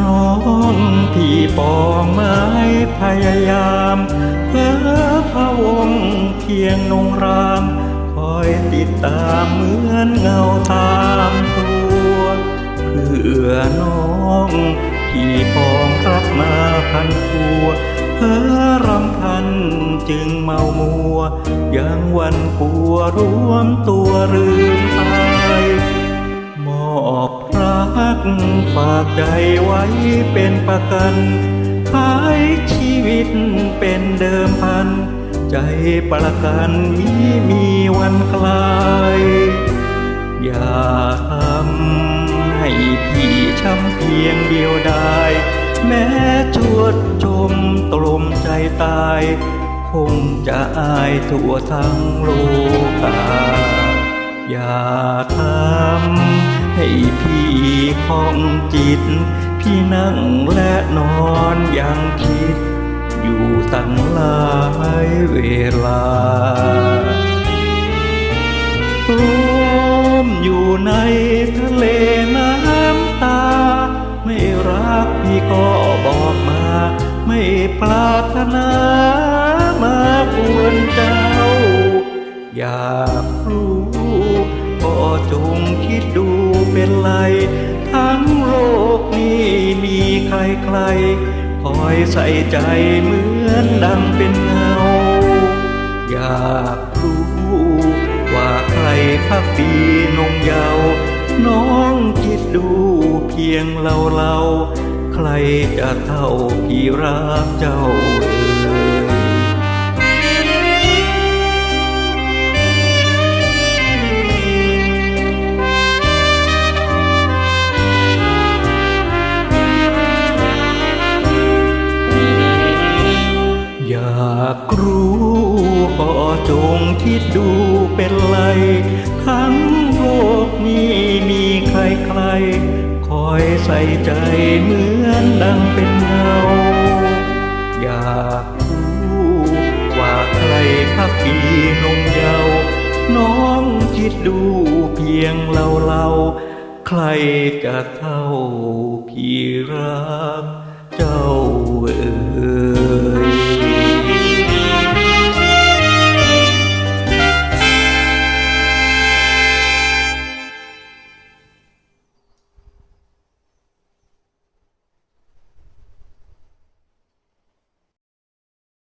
ร้องพี่ปองไม้พยายามเพ้อพระวงเพียงนงราม คอยติดตามเหมือนเงาตามตัวเพื่อน้องพี่ปองรับมาพันพัวเพ้อรำพันจึงเมามัวยังวันปัวรวมตัวลืมตา ฝากใจไว้เป็นประกันขายชีวิตเป็นเดิมพัน ใจประกันมีมีวันกลาย อย่าทำให้พี่ช้ำเพียงเดียวดายแม้ชวดจมตรมใจตาย คงจะอายทั่วทั้งโลกาอย่าทำ ให้พี่ของจิต พี่นั่งและนอนยังคิด อยู่ตั้งหลายเวลาร่วมอยู่ในทะเลน้ำตา ไม่รักพี่ก็บอกมา ไม่ปรารถนามา เป็นไร ทั้งโลกนี้มีใครใครคอยใส่ใจเหมือนดังเป็นเงา อยากรู้ว่าใครพักดีนงเยาวน้องคิดดูเพียงเราเราๆใครจะเท่าพี่รักเจ้าากรู้ก็จงคิดดูเป็นไร ทั้งโลกนี้มีใครใคร คอยใส่ใจเหมือนดังเป็นเงา อยากรู้ว่าใครพักดีนงเยาวน้องคิดดูเพียงเราเราๆใครจะเท่าพี่รักเจ้า